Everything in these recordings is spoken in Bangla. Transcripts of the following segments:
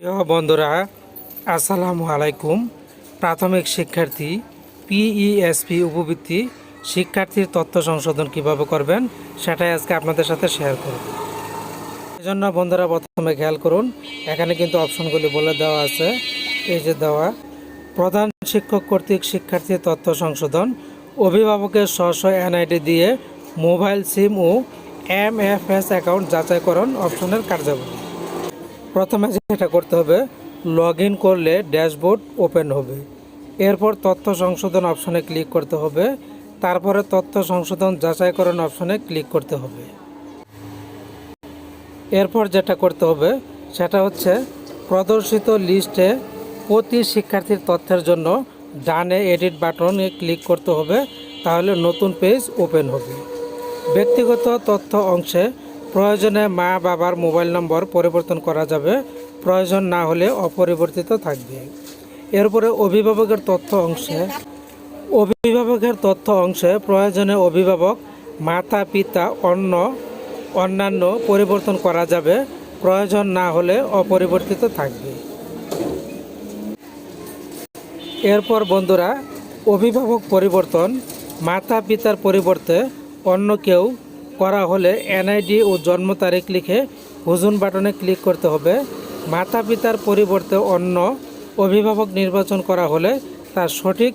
প্রিয় বন্ধুরা, আসসালামু আলাইকুম। প্রাথমিক শিক্ষার্থী পিইএসপি উপবৃত্তি শিক্ষার্থীর তথ্য সংশোধন কীভাবে করবেন, সেটাই আজকে আপনাদের সাথে শেয়ার করব। এজন্য বন্ধুরা, প্রথমে খেয়াল করুন, এখানে কিন্তু অপশনগুলি বলে দেওয়া আছে। এই যে দেওয়া, প্রধান শিক্ষক কর্তৃক শিক্ষার্থীর তথ্য সংশোধন, অভিভাবকের স্ব এনআইডি দিয়ে মোবাইল সিম ও এম এফ এস অ্যাকাউন্ট যাচাইকরণ অপশনের কার্যাবলী। প্রথমে যেটা করতে হবে লগ ইন করলে ড্যাশবোর্ড ওপেন হবে। এরপর তথ্য সংশোধন অপশনে ক্লিক করতে হবে। তারপরে তথ্য সংশোধন যাচাইকরণ অপশনে ক্লিক করতে হবে। এরপর যেটা করতে হবে, সেটা হচ্ছে প্রদর্শিত লিস্টে প্রতি শিক্ষার্থীর তথ্যের জন্য ডানে এডিট বাটনে ক্লিক করতে হবে, তাহলে নতুন পেজ ওপেন হবে। ব্যক্তিগত তথ্য অংশে প্রয়োজনে মা বাবার মোবাইল নম্বর পরিবর্তন করা যাবে। প্রয়োজন না হলে অপরিবর্তিত থাকবে। এরপরে অভিভাবকের তথ্য অংশে। অভিভাবকের তথ্য অংশে প্রয়োজনে অভিভাবক মাতা, পিতা, অন্য, অন্যান্য পরিবর্তন করা যাবে। প্রয়োজন না হলে অপরিবর্তিত থাকবে। এরপর বন্ধুরা, অভিভাবক পরিবর্তন, মাতা, পিতার পরিবর্তে অন্য কেউ করা হলে এনআইডি ও জন্ম তারিখ লিখে হুজুন বাটনে ক্লিক করতে হবে। মাতা পিতার পরিবর্তে অন্য অভিভাবক নির্বাচন করা হলে তার সঠিক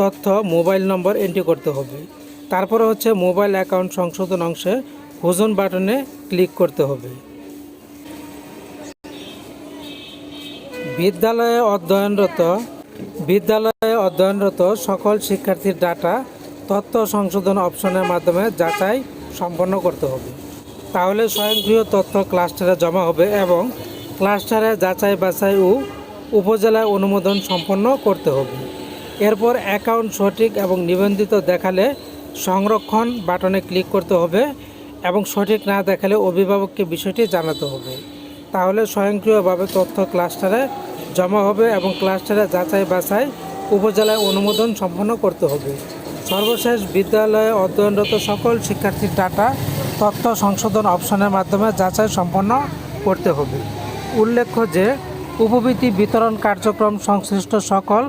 তথ্য মোবাইল নম্বর এন্ট্রি করতে হবে। তারপরে হচ্ছে মোবাইল অ্যাকাউন্ট সংশোধন অংশে হুজুন বাটনে ক্লিক করতে হবে। বিদ্যালয়ে অধ্যয়নরত বিদ্যালয়ে অধ্যয়নরত সকল শিক্ষার্থীর ডাটা তথ্য সংশোধন অপশনের মাধ্যমে যাচাই সম্পন্ন করতে হবে। তাহলে স্বয়ংক্রিয় তথ্য ক্লাস্টারে জমা হবে এবং ক্লাস্টারে যাচাই বাছাই ও উপজেলায় অনুমোদন সম্পন্ন করতে হবে। এরপর অ্যাকাউন্ট সঠিক এবং নিবন্ধিত দেখালে সংরক্ষণ বাটনে ক্লিক করতে হবে এবং সঠিক না দেখালে অভিভাবককে বিষয়টি জানাতে হবে। তাহলে স্বয়ংক্রিয়ভাবে তথ্য ক্লাস্টারে জমা হবে এবং ক্লাস্টারে যাচাই বাছাই উপজেলায় অনুমোদন সম্পন্ন করতে হবে। সর্বশেষ বিদ্যালয়ে অধ্যয়নরত সকল শিক্ষার্থীর ডাটা তথ্য সংশোধন অপশনের মাধ্যমে যাচাই সম্পন্ন করতে হবে। উল্লেখ্য যে, উপবৃত্তি বিতরণ কার্যক্রম সংশ্লিষ্ট সকল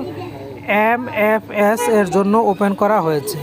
এম এফ এস এর জন্য ওপেন করা হয়েছে।